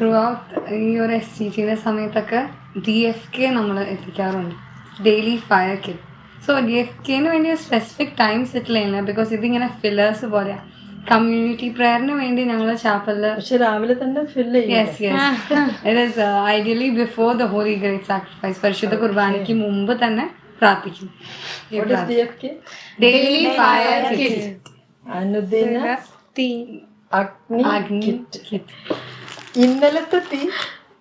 Through out ഈ ഒരു S G ടിയുടെ സമയത്തൊക്കെ ഡി എഫ് കെ നമ്മൾ എത്തിക്കാറുണ്ട്. Daily fire kit so D F കെന് വേണ്ടി സ്പെസിഫിക് ടൈം സെറ്റിൽ ചെയ്യുന്നില്ല ബിക്കോസ് ഇതിങ്ങനെ ഫില്ലേഴ്സ് പോലെയാണ് കമ്മ്യൂണിറ്റി പ്രെയറിന് വേണ്ടി ഞങ്ങൾ ചാപ്പലിൽ പക്ഷെ രാവിലെ തന്നെ fill yes yes it is ideally before the holy great sacrifice പരിശുദ്ധ കുർബാനയ്ക്ക് മുമ്പ് തന്നെ പ്രാർത്ഥിക്കും. ഡെയിലി ഫയർ കിറ്റ് അനുദിന അഗ്നി അഗ്നി കിറ്റ്. ഇന്നലത്തെ തീ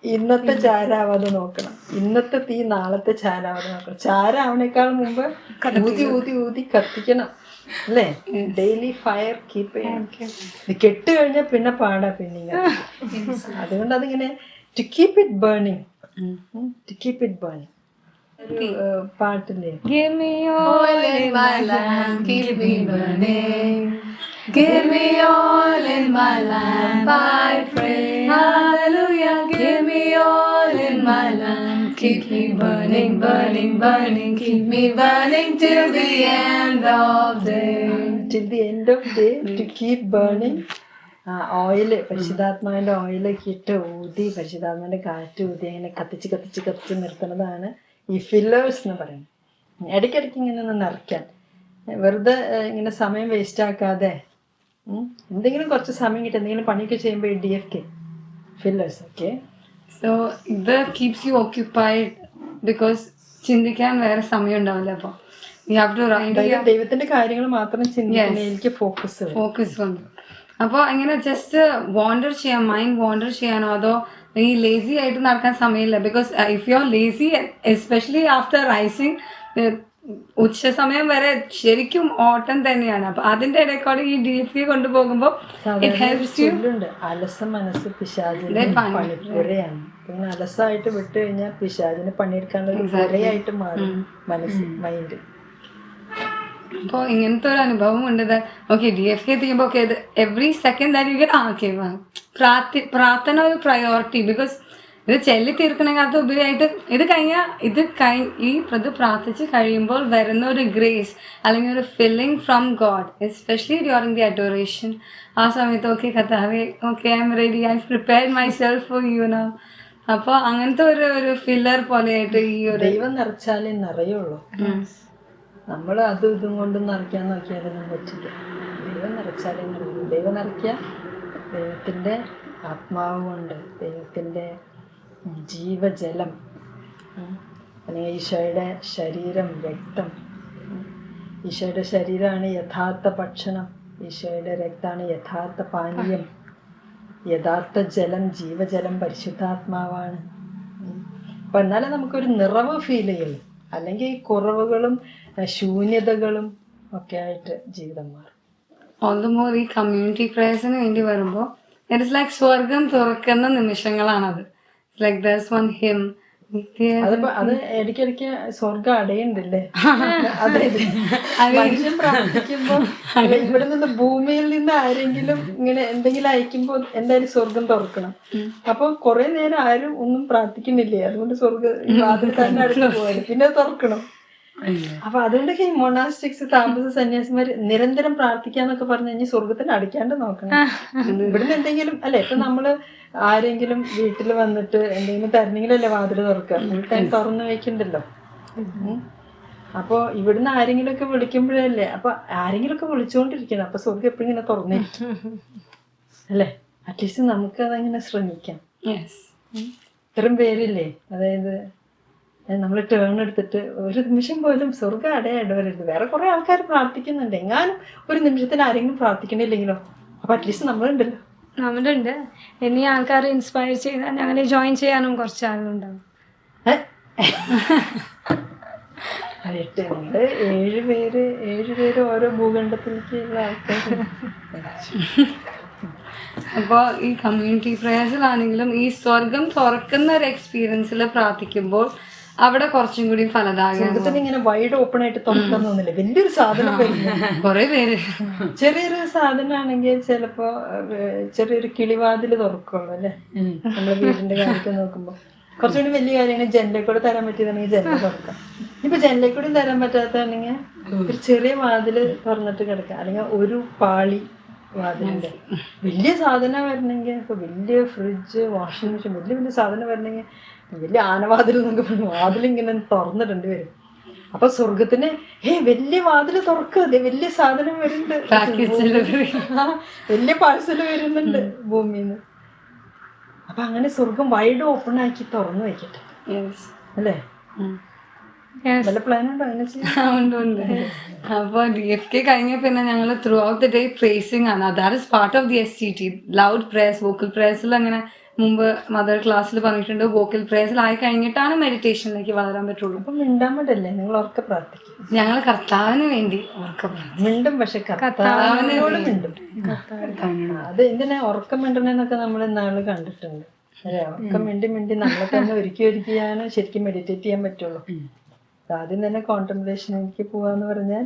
ഇന്നത്തെ ചാരാവാതെ നോക്കണം. ഇന്നത്തെ തീ നാളത്തെ ചാരാവാതെ നോക്കണം. ചാരാവണേക്കാൾ മുമ്പ് ഊതി ഊതി ഊതി കത്തിക്കണം. അല്ലേ? ഡെയിലി ഫയർ കീപ്പ് ചെയ്യണം. കെട്ട് കഴിഞ്ഞാൽ പിന്നെ പാടാ പിന്നെ അതുകൊണ്ട് അതിങ്ങനെ to keep it burning to keep it burning പാട്ടില്ലേ? Give me all in my lamp, keep me burning. Give me all in my lamp, I pray. Hallelujah. Give me all in my life. keep me burning, burning, burning. Keep me burning till the end of day. Till the end of day to keep burning. Oil പരിശുദ്ധാത്മാവിന്റെ ഓയിലൊക്കെ ഇട്ട് ഊതി പരിശുദ്ധാത്മാവിന്റെ കാറ്റ് ഊതി അങ്ങനെ കത്തിച്ച് കത്തിച്ച് കത്തിച്ച് നിർത്തുന്നതാണ് ഈ ഫില്ലേഴ്സ് എന്ന് പറയുന്നത് ഇടയ്ക്കിടയ്ക്ക് ഇങ്ങനെ ഒന്ന് നിറയ്ക്കാൻ വെറുതെ ഇങ്ങനെ സമയം വേസ്റ്റ് ആക്കാതെ എന്തെങ്കിലും കുറച്ച് സമയം കിട്ടും എന്തെങ്കിലും പണിയൊക്കെ ചെയ്യുമ്പോൾ D F K fillers okay So ഇത് കീപ്സ് യു ഓക്യുപ്പൈഡ് ബിക്കോസ് ചിന്തിക്കാൻ വേറെ സമയം ഉണ്ടാവില്ല അപ്പോൾ. യു ഹാവ് ടു റൈറ്റ് ദൈവത്തിന്റെ കാര്യങ്ങൾ മാത്രം ചിന്തിക്കുന്ന എനിക്ക് ഫോക്കസ് ഫോക്കസ് വന്നു അപ്പോൾ അങ്ങനെ ജസ്റ്റ് വാണ്ടർ ചെയ്യാം മൈൻഡ് വാണ്ടർ ചെയ്യാനോ അതോ ഈ ലേസി ആയിട്ട് നടക്കാൻ സമയമില്ല. Because if you are lazy especially after rising ഉച്ച സമയം വരെ ശരിക്കും ഓട്ടം തന്നെയാണ്. അപ്പൊ അതിന്റെ ഇടയ്ക്കോടെ ഈ ഡി എഫ് കൊണ്ടുപോകുമ്പോ അലസ മനസ്സ് പിശാചിന്റെ പണിപ്പുരയാണ് പിന്നെ അലസായിട്ട് വിട്ടു കഴിഞ്ഞാൽ പിശാചിന് പണിയെടുക്കാനുള്ള ഒരു പുരയായിട്ട് മാറും മനസ്സ് മൈൻഡ് അപ്പോൾ ഇങ്ങനത്തെ ഒരു അനുഭവം ഉണ്ട്. Okay D F K എത്തിക്കുമ്പോൾ okay every second that you get ah okay പ്രാർത്ഥന ഒരു പ്രയോറിറ്റി ബിക്കോസ് ഇത് ചെല്ലി തീർക്കണേക്കാത്ത ഉപരിയായിട്ട്. ഇത് കഴിഞ്ഞാൽ ഇത് കഴി ഈ ഇത് പ്രാർത്ഥിച്ച് കഴിയുമ്പോൾ വരുന്ന ഒരു ഗ്രേസ് അല്ലെങ്കിൽ ഒരു filling from God especially during the adoration ആ സമയത്ത് okay കഥാവേ okay I'm ready I prepare myself for you know അപ്പോൾ അങ്ങനത്തെ ഒരു ഒരു ഫില്ലർ പോലെയായിട്ട് ഈ ഒരു ദൈവം നിറച്ചാലേ നിറയുള്ളൂ. നമ്മൾ അതും ഇതും കൊണ്ടും നിറയ്ക്കാൻ നോക്കിയാലൊന്നും പറ്റില്ല. ദൈവം നിറച്ചാലേ നിറയുള്ളൂ. ദൈവം നിറയ്ക്കുക ദൈവത്തിന്റെ ആത്മാവ് കൊണ്ട് ദൈവത്തിന്റെ ജീവജലം. അല്ലെങ്കിൽ ഈശോയുടെ ശരീരം രക്തം. ഈശോയുടെ ശരീരമാണ് യഥാർത്ഥ ഭക്ഷണം. ഈശോയുടെ രക്തമാണ് യഥാർത്ഥ പാനീയം. യഥാർത്ഥ ജലം ജീവജലം പരിശുദ്ധാത്മാവാണ്. അപ്പം എന്നാലേ നമുക്കൊരു നിറവ് ഫീൽ ചെയ്യുള്ളൂ അല്ലെങ്കിൽ കുറവുകളും ശൂന്യതകളും ഒക്കെ ആയിട്ട് ജീവിതം മാറും. ഈ കമ്മ്യൂണിറ്റി പ്രേയേഴ്സിന് വേണ്ടി വരുമ്പോൾ ഇറ്റ്സ് ലൈക്ക് സ്വർഗം തുറക്കുന്ന നിമിഷങ്ങളാണത്. ലൈക്ക് ദസ് വൺ ഹിം അത് ഇടയ്ക്കിടയ്ക്ക് സ്വർഗം അടയുണ്ടല്ലേ അതായത് മനുഷ്യൻ പ്രാർത്ഥിക്കുമ്പോ ഇവിടെ നിന്ന് ഭൂമിയിൽ നിന്ന് ആരെങ്കിലും ഇങ്ങനെ എന്തെങ്കിലും അയക്കുമ്പോ എന്തായാലും സ്വർഗം തുറക്കണം. അപ്പൊ കുറെ നേരം ആരും ഒന്നും പ്രാർത്ഥിക്കുന്നില്ലേ? അതുകൊണ്ട് സ്വർഗം അതിൽ തന്നെ അടുത്ത് പോകാൻ പിന്നെ അത് തുറക്കണം. അപ്പൊ അതുകൊണ്ടൊക്കെ ഈ മൊണാസ്റ്റിക്സ് താമസ സന്യാസിമാര് നിരന്തരം പ്രാർത്ഥിക്കാന്നൊക്കെ പറഞ്ഞു കഴിഞ്ഞാൽ സ്വർഗത്തിന് അടിക്കാണ്ട് നോക്കണം ഇവിടുന്ന് എന്തെങ്കിലും അല്ലെ? ഇപ്പൊ നമ്മൾ ആരെങ്കിലും വീട്ടിൽ വന്നിട്ട് എന്തെങ്കിലും തരണെങ്കിലല്ലേ വാതിൽ തുറക്കുക. തുറന്നു വെക്കണ്ടല്ലോ. അപ്പോ ഇവിടുന്ന് ആരെങ്കിലും ഒക്കെ വിളിക്കുമ്പോഴല്ലേ അപ്പൊ ആരെങ്കിലും ഒക്കെ വിളിച്ചുകൊണ്ടിരിക്കണം അപ്പൊ സ്വർഗം എപ്പോഴും ഇങ്ങനെ തുറന്നിരിക്കും അല്ലേ? അറ്റ്ലീസ്റ്റ് നമുക്ക് അതങ്ങനെ ശ്രമിക്കാം. ഇത്രയും പേരില്ലേ? അതായത് നമ്മൾ ടേൺ എടുത്തിട്ട് ഒരു നിമിഷം പോലും സ്വർഗം അടയായിടവരുത് വേറെ കുറെ ആൾക്കാർ പ്രാർത്ഥിക്കുന്നുണ്ട്. എങ്ങാനും ഒരു നിമിഷത്തിന് ആരെങ്കിലും പ്രാർത്ഥിക്കണില്ലെങ്കിലോ? അപ്പൊ അറ്റ്ലീസ്റ്റ് നമ്മളുണ്ടല്ലോ. നമ്മളുണ്ട് ഇനി ആൾക്കാർ ഇൻസ്പയർ ചെയ്താൽ ഞങ്ങളെ ജോയിൻ ചെയ്യാനും കുറച്ച് ആളുണ്ടാവും അതെട്ട് ഉണ്ട് ഏഴ് പേര് ഏഴ് പേര് ഓരോ ഭൂഖണ്ഡത്തിലേക്കുള്ള ആൾക്കാർ അപ്പോൾ ഈ കമ്മ്യൂണിറ്റി പ്രേയേഴ്സിലാണെങ്കിലും ഈ സ്വർഗം തുറക്കുന്ന ഒരു എക്സ്പീരിയൻസിൽ പ്രാർത്ഥിക്കുമ്പോൾ അവിടെ കുറച്ചും കൂടി ഫലദായകം സ്വർഗത്തിന് ഇങ്ങനെ വൈഡ് ഓപ്പൺ ആയിട്ട് തുറക്കാൻ തോന്നില്ല വലിയൊരു സാധനം കുറെ പേര്. ചെറിയൊരു സാധനമാണെങ്കിൽ ചിലപ്പോ ചെറിയൊരു കിളിവാതിൽ തുറക്കുള്ളൂ അല്ലെ? നമ്മുടെ വീടിന്റെ കാര്യത്തിൽ നോക്കുമ്പോ. കുറച്ചുകൂടി വലിയ കാര്യമാണ് ജനലിൽ കൂടെ തരാൻ പറ്റിയതാണെങ്കിൽ ജനൽ തുറക്കാം. ഇപ്പൊ ജനലിൽ കൂടി തരാൻ പറ്റാത്തതാണെങ്കിൽ ഒരു ചെറിയ വാതിൽ തുറന്നിട്ട് കിടക്കാം. അല്ലെങ്കിൽ ഒരു പാളി വാതിലിന്റെ. വലിയ സാധനം വരണമെങ്കിൽ ഇപ്പൊ വലിയ ഫ്രിഡ്ജ് വാഷിംഗ് മെഷീൻ വലിയ വലിയ സാധനം വരണമെങ്കിൽ വലിയ ആനവാതിൽ എന്നൊക്കെ പറഞ്ഞു. വാതിലിങ്ങനെ തുറന്നിട്ടുണ്ട് വരും. അപ്പൊ സ്വർഗത്തിന് ഏ വലിയ വാതിൽ തുറക്കുക വലിയ സാധനം വരുന്നുണ്ട്. വലിയ പാഴ്സൽ വരുന്നുണ്ട് ഭൂമിന്ന് അപ്പൊ അങ്ങനെ സ്വർഗം വൈഡ് ഓപ്പൺ ആക്കി തുറന്നു വെക്കട്ടെ. അല്ലേ? അപ്പൊ അപ്പോൾ ഡി എഫ് കെ കഴിഞ്ഞ പിന്നെ ഞങ്ങൾ throughout the day praising ആണ്. That is part of the S C T loud praise vocal പ്രേസിൽ അങ്ങനെ മുമ്പ് മദർ ക്ലാസ്സിൽ പറഞ്ഞിട്ടുണ്ട് വോക്കൽ ആയി കഴിഞ്ഞിട്ടാണ് മെഡിറ്റേഷനിലേക്ക് വളരാൻ പറ്റുള്ളൂ. വേണ്ടല്ലേ നിങ്ങൾ ഉറക്കെ പ്രാർത്ഥിക്കും. ഞങ്ങൾ കർത്താവിന് വേണ്ടി ഉറക്കെ. മിണ്ടും പക്ഷെ കർത്താവിനോട് മിണ്ടും. അത് എന്തിനാ ഉറക്കം മിണ്ടണെന്നൊക്കെ നമ്മൾ ഇന്നാൾ കണ്ടിട്ടുണ്ട്. അല്ലെ? ഉറക്കം മിണ്ടി മിണ്ടി നമ്മളെ തന്നെ ഒരുക്കി ഒരുക്കിയാണ് ശരിക്കും മെഡിറ്റേറ്റ് ചെയ്യാൻ പറ്റുള്ളൂ. ആദ്യം തന്നെ കോൺട്രംപ്ലേഷനിലേക്ക് പോവാന്ന് പറഞ്ഞാൽ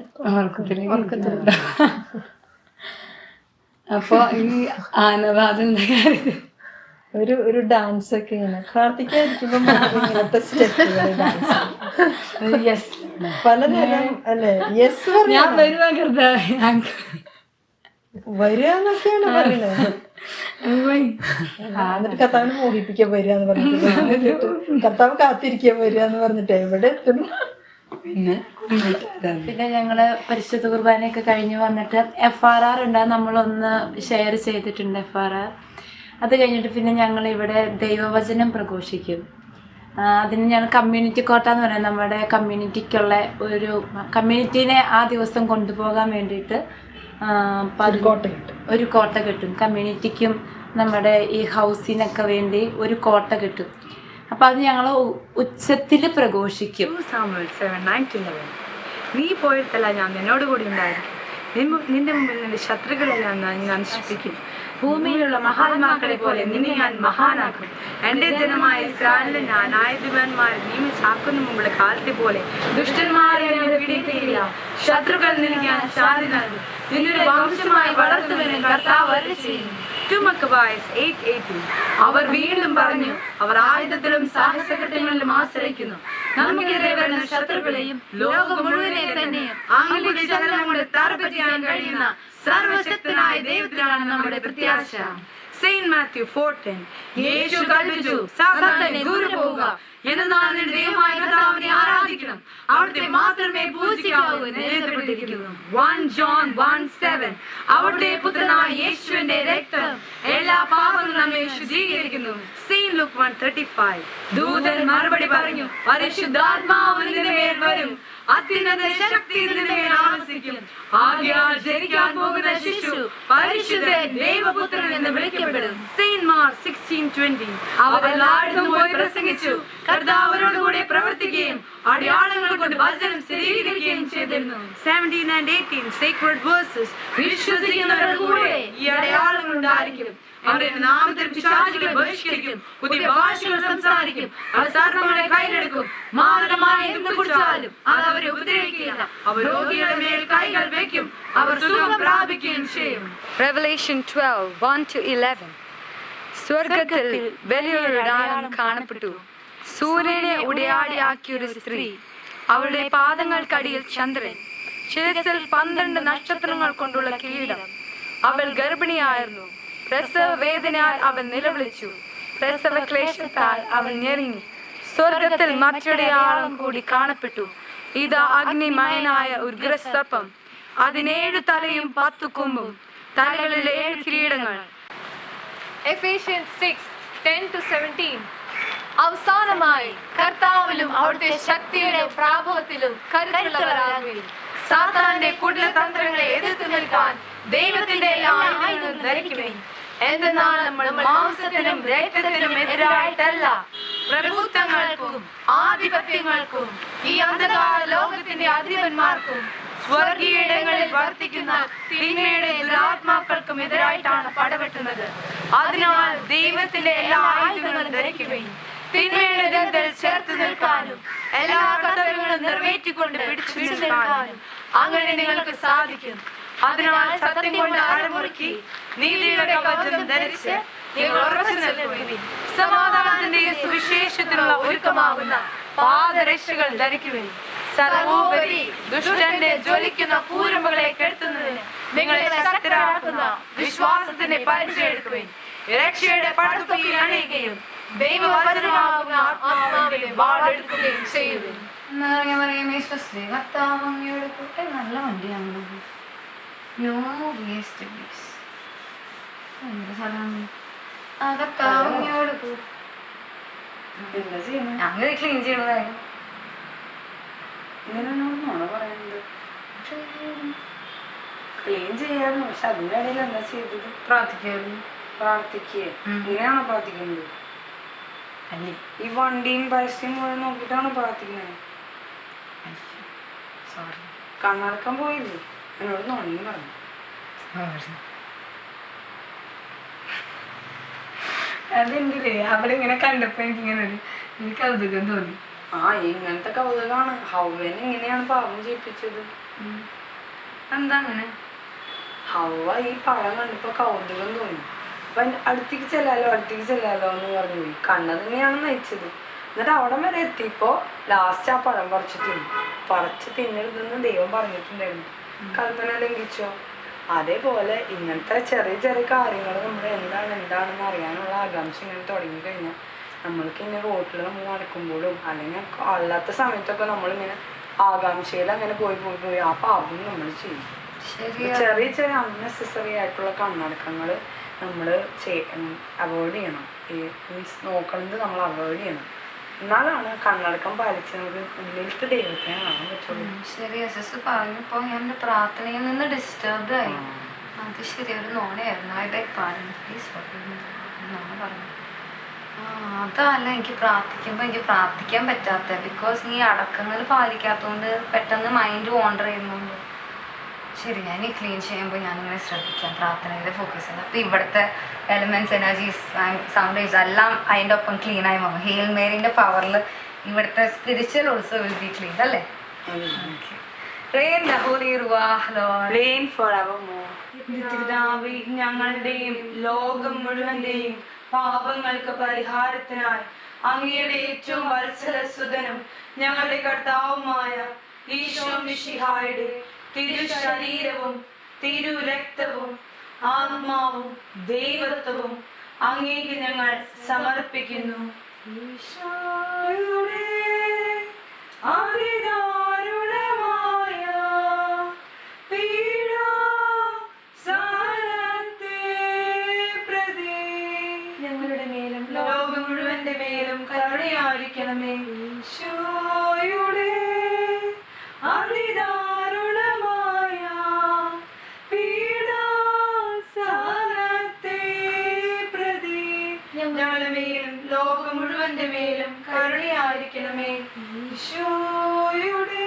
അപ്പൊ ഈ ആനവാദം കാര്യത്തിൽ ഒരു ഒരു ഡാൻസ് ഒക്കെ ഇങ്ങനെ. പ്രാർത്ഥിക്കാതിരിക്കുമ്പോൾ വരികയാണ് ഇങ്ങനത്തെ സ്റ്റെപ്പുകൾ ഡാൻസ് യെസ് പലതരം അല്ലെ? യെസ് ഞാൻ പറയുന്നത്. എന്നിട്ട് കർത്താവിനെ മോഹിപ്പിക്കാൻ വരിക എന്ന് പറഞ്ഞിട്ട് കർത്താവ് കാത്തിരിക്കാൻ വരിക എന്ന് പറഞ്ഞിട്ട് എവിടെ എത്തുന്നു? പിന്നെ പിന്നെ ഞങ്ങൾ പരിശുദ്ധ കുർബാനയൊക്കെ കഴിഞ്ഞ് വന്നിട്ട് എഫ് ആർ ആർ ഉണ്ട്. അത് നമ്മളൊന്ന് ഷെയർ ചെയ്തിട്ടുണ്ട് എഫ് ആർ ആർ അത് കഴിഞ്ഞിട്ട് പിന്നെ ഞങ്ങൾ ഇവിടെ ദൈവവചനം പ്രഘോഷിക്കും. അതിന് ഞങ്ങൾ കമ്മ്യൂണിറ്റി കോട്ട എന്ന് പറയുന്നത് നമ്മുടെ കമ്മ്യൂണിറ്റിക്കുള്ള ഒരു കമ്മ്യൂണിറ്റീനെ ആ ദിവസം കൊണ്ടുപോകാൻ വേണ്ടിയിട്ട് ആ, കോട്ട കിട്ടും. ഒരു കോട്ട കിട്ടും. കമ്മ്യൂണിറ്റിക്കും നമ്മുടെ ഈ ഹൗസിനൊക്കെ വേണ്ടി ഒരു കോട്ട കിട്ടും. അപ്പം അത് ഞങ്ങൾ ഉച്ചത്തിൽ പ്രഘോഷിക്കും. നീ പോയിട്ടല്ല ഞാൻ നിന്നോട് കൂടി ഉണ്ടായിരിക്കും. നിന്റെ മുമ്പിൽ നിന്റെ ശത്രുക്കളെല്ലാം ഞാൻ ഞാൻ നശിപ്പിക്കും. ഭൂമിയിലുള്ള മഹാത്മാക്കളെ പോലെ നിന്നെ ഞാൻ മഹാനാക്കും. എന്റെ ജനമായ ഇസ്രായേലിനെ ഞാൻ ആയുധവാന്മാരെ നിയമിച്ചാക്കുന്ന മുമ്പുള്ള കാലത്തെ പോലെ. ദുഷ്ടന്മാരെ പിടിക്കുകയില്ല ശത്രുക്കൾ നിനക്ക് ഞാൻ ശാന്തി നൽകും. നിന്നൊരു വംശമായി വളർത്തുവനും കർത്താവ് അരുളി ചെയ്യുന്നു. Two Maccabees 8:18. അവർ വീണ്ടും പറഞ്ഞു അവർ ആയുധത്തിലും സാഹസഘട്ടങ്ങളിലും ആശ്രയിക്കുന്നു. നമുക്കെതിരെ വരുന്ന ശത്രുക്കളെയും ലോകം മുഴുവനെ തന്നെയും ആംഗിക ചലനം കൊണ്ട് തറപ്പറ്റിയാൻ കഴിയുന്ന സർവശക്തനായ ദൈവത്തിലാണ് നമ്മുടെ പ്രത്യാശ. സെയിന്റ് മാത്യു ഫോർട്ടൻ യേശു കൽപ്പിച്ചു. സാത്താനെ ദൂരെ പോവുക. എന്നാൽ നിന്റെ ദൈവമായ കർത്താവിനെ ആരാധിക്കണം? അവിടുത്തെ മാത്രമേ പൂജിക്കാവൂ എഴുതപ്പെട്ടിരിക്കുന്നു. വൺ ജോൺ വൺ സെവൻ അവിടുത്തെ പുത്രനായ യേശുവിന്റെ രക്തം എല്ലാ പാപങ്ങളും നമ്മെ ശുചീകരിക്കുന്നു see Luke one thirty five ദൂതൻ മറുപടി പറഞ്ഞു പരിശുദ്ധാത്മാവ് നിന്റെ വരും. അത്യുന്നത ശക്തി നിന്റെ മേൽ ആവസിക്കും. ആകയാൽ ജനിക്കാൻ പോകുന്ന ശിശു പരിശുദ്ധൻ ദൈവപുത്രൻ എന്ന് വിളിക്കപ്പെടും. സീൻ മാർ സിക്സ്റ്റീൻ ട്വന്റി പോയി പ്രസംഗിച്ചു. കർത്താവരോട് കൂടെ പ്രവർത്തിക്കുകയും അടയാളങ്ങൾ കൊണ്ട് വചനം സ്ഥിരീകരിക്കുകയും ചെയ്തിരുന്നു. സെവന്റീൻ ആൻഡ് വേഴ്സസ് വിശ്വസിക്കുന്നവരുടെ ഈ അടയാളങ്ങൾ ഉണ്ടായിരിക്കും. അവരുടെ നാമത്തിൽ പിശാചുകളെ ബഹിഷ്കരിക്കും. പുതിയ സംസാരിക്കും. അവർ സർവങ്ങളെ കയ്യിലെടുക്കും. മാരകമായ എന്ത് കുറിച്ചാലും അത് അവരെ ഉപദ്രവിക്കുകയില്ല. അവർ കൈകൾ വെക്കും. അവർ സുഖം പ്രാപിക്കുകയും ചെയ്യും. Revelation 12 1 to 11. സ്വർഗത്തിൽ വലിയൊരു അടയാളം കാണപ്പെട്ടു. സൂര്യനെ ഉടയാടിയാക്കിയ ഒരു സ്ത്രീ. അവളുടെ പാദങ്ങൾക്കടിയിൽ ചന്ദ്രൻ. ശിരസിൽ പന്ത്രണ്ട് നക്ഷത്രങ്ങൾ കൊണ്ടുള്ള കിരീടം. അവൾ ഗർഭിണിയായിരുന്നു. പ്രസവ വേദനയാൽ അവൻ നിലവിളിച്ചു. പ്രസവ ക്ലേശത്താൽ അവൻ ഞെരുങ്ങി. സ്വർഗത്തിൽ മറ്റൊരാളും കൂടി കാണപ്പെട്ടു. ഇതാ അഗ്നിമയനായ ഉഗ്രസർപ്പം. അതിനേഴു തലയും പത്തു കൊമ്പും. തലകളിലെ ഏഴ് കിരീടങ്ങൾ. Ephesians 6 10 to 17 അവസാനമായി കർത്താവിലും അവിടുത്തെ ശക്തിയുടെ പ്രാഭവത്തിലും കരുത്തുള്ളവരാകുകയും സാത്താന്റെ കുടിലതന്ത്രങ്ങളെ എതിർത്തു നിൽക്കാൻ ദൈവത്തിന്റെ എന്തെന്നാൽ നമ്മൾ മാംസത്തിനും രക്തത്തിനും എതിരായിട്ടല്ല. പ്രഭുത്വങ്ങൾക്കും ആധിപത്യങ്ങൾക്കും ഈ അന്ധകാര ലോകത്തിന്റെ അധിപന്മാർക്കും സ്വർഗീയങ്ങളിൽ വർത്തിക്കുന്ന തിന്മയുടെ ദുരാത്മാക്കൾക്കും എതിരായിട്ടാണ് പടവെട്ടുന്നത്. അതിനാൽ ദൈവത്തിന്റെ എല്ലാ ആയുധങ്ങളും ധരിക്കുകയും തിന്മയുടെ ദന്തൽ ചേർത്ത് നിൽക്കാനും എല്ലാ കർത്തവ്യങ്ങളും നിറവേറ്റിക്കൊണ്ട് പിടിച്ചു നിൽക്കാനും അങ്ങനെ നിങ്ങൾക്ക് സാധിക്കും. അതിനാൽ സത്യം കൊണ്ട് അരമുറുക്കി നീതിയുടെ കവചം ധരിച്ച് നിങ്ങൾ സമാധാനത്തിന്റെ സുവിശേഷത്തിനുള്ള ഒരുക്കമാകുന്ന പാദരക്ഷകൾ ധരിക്കുവിൻ സർവോപരി ദുഷ്ടന്റെ ജ്വലിക്കുന്ന പൂരമ്പുകളെ കെടുത്തുന്നതിന് നിങ്ങളെ ശക്തരാക്കുന്ന വിശ്വാസത്തിന്റെ പരിചയ എടുക്കുകയും രക്ഷയുടെ പടത്തുകയും അണിയുകയും ദൈവവചനമാകുന്ന ആത്മാവിനെ വാളെടുക്കുകയും കർത്താവ് അങ്ങയോട് കൂട്ടെ നല്ല വണ്ടിയാണ്. ന്യൂ വേസ്റ്റ് ബീസ് എന്ത് സ്ഥലമാണ് ആ കർത്താവ് അങ്ങയോട് കൂട്ടെ ഞങ്ങൾ ക്ലീൻ ചെയ്യണതായിരുന്നു. ഇങ്ങനെ നോണ പറയുന്നത്. ക്ലീൻ ചെയ്യായിരുന്നു. പക്ഷെ അതിന്റെ ഇടയിൽ എന്താ ചെയ്തത്? പ്രാർത്ഥിക്കായിരുന്നു. പ്രാർത്ഥിക്കേ ഇങ്ങനെയാണോ പ്രാർത്ഥിക്കുന്നത്? അല്ലേ? ഈ വണ്ടിയും പരസ്യം പോയി നോക്കിയിട്ടാണ് പ്രാർത്ഥിക്കുന്നത്? സോറി കണ്ണടക്കാൻ പോയില്ലേ? എന്നോട് നോണിയും പറഞ്ഞു. അതെന്തില്ലേ അവിടെ ഇങ്ങനെ കണ്ടപ്പോ എനിക്ക് ഇങ്ങനെ ഒരു എനിക്ക് കൗതുകം തോന്നി. ആ ഇങ്ങനത്തെ കൗതുകമാണ് ഹൗവനെ എങ്ങനെയാണ് പാവം ചെയ്യിപ്പിച്ചത് എന്താ അങ്ങനെ? ഹൗവ ഈ പഴം കണ്ടപ്പോ കൗതുകം തോന്നി. അപ്പൊ അടുത്തേക്ക് ചെല്ലാലോ അടുത്തേക്ക് ചെല്ലാലോ എന്ന് പറഞ്ഞു പോയി. കണ്ണ തന്നെയാണ് നയിച്ചത്. എന്നിട്ട് അവിടെ വരെ എത്തിയപ്പോ ലാസ്റ്റ് ആ പഴം പറിച്ചു തിന്നു പറിച്ച് തിന്നരുതെന്ന് ദൈവം പറഞ്ഞിട്ടുണ്ടായിരുന്നു. കൽപ്പന ലംഘിച്ചോ? അതേപോലെ ഇങ്ങനത്തെ ചെറിയ ചെറിയ കാര്യങ്ങൾ നമ്മൾ എന്താണ് എന്താണെന്ന് അറിയാനുള്ള ആകാംക്ഷ ഇങ്ങനെ തുടങ്ങി കഴിഞ്ഞാൽ നമ്മൾക്ക് ഇങ്ങനെ റോട്ടിൽ നമ്മൾ നടക്കുമ്പോഴും അല്ലെങ്കിൽ അല്ലാത്ത സമയത്തൊക്കെ നമ്മളിങ്ങനെ ആകാംക്ഷയിൽ അങ്ങനെ പോയി പോയി പോയി. ആ പാപം നമ്മൾ ചെയ്യും. ചെറിയ ചെറിയ അൺനെസസറി ആയിട്ടുള്ള കണ്ണടക്കങ്ങൾ നമ്മൾ അവോയ്ഡ് ചെയ്യണം. ഈ മീൻസ് നോക്കണത് നമ്മൾ അവോയ്ഡ് ചെയ്യണം. എന്നാലാണ് കണ്ണടക്കം പാലിച്ച് നമുക്ക് ഉള്ളിലത്തെ ദൈവത്തിനെ കാണാൻ പറ്റുള്ളൂ. ശരി എസ് പറഞ്ഞപ്പോ ഞാൻ പ്രാർത്ഥനയിൽ നിന്ന് ഡിസ്റ്റർബ് ആയി. അത് ശരി ഒരു നോണയായിരുന്നു. ഐ ബൈ പ്ലീസ് നോണ പറഞ്ഞു. അതല്ല എനിക്ക് പ്രാർത്ഥിക്കുമ്പോൾ എനിക്ക് പ്രാർത്ഥിക്കാൻ പറ്റാത്ത ബിക്കോസ് ഈ അടക്കങ്ങൾ പാലിക്കാത്തതുകൊണ്ട് പെട്ടെന്ന് മൈൻഡ് വാണ്ടർ ചെയ്യുന്നുണ്ട്. ശരി ഞാൻ ഈ ക്ലീൻ ചെയ്യുമ്പോൾ ഞാനിങ്ങനെ ശ്രദ്ധിക്കാം. പ്രാർത്ഥനയിൽ ഫോക്കസ് ചെയ്യാം അപ്പോൾ ഇവിടുത്തെ എലിമെന്റ്സ് എനർജീസ് സൗണ്ട് വേവ്സ് എല്ലാം അതിന്റെ ഒപ്പം ക്ലീൻ ആയി മാറും ഹെയിൽ മേരിന്റെ പവറിൽ ഇവിടുത്തെ spiritual also will be clean അല്ലേ? ഞങ്ങളുടെയും ലോകം മുഴുവന്റെയും പാപങ്ങൾക്ക് പരിഹാരത്തിനായി അങ്ങയുടെ ഏറ്റവും വത്സലസുതനും ഞങ്ങളുടെ കർത്താവുമായ ഈശോ മിഷിഹായുടെ തിരു ശരീരവും തിരു രക്തവും ആത്മാവും ദൈവത്വവും അങ്ങേക്ക് ഞങ്ങൾ സമർപ്പിക്കുന്നു. ഈശോയുടെ അതിദാരുണമായ ലോകം മേലും കരുണയായിരിക്കണമേ. ഈശോയുടെ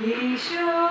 ഈശോ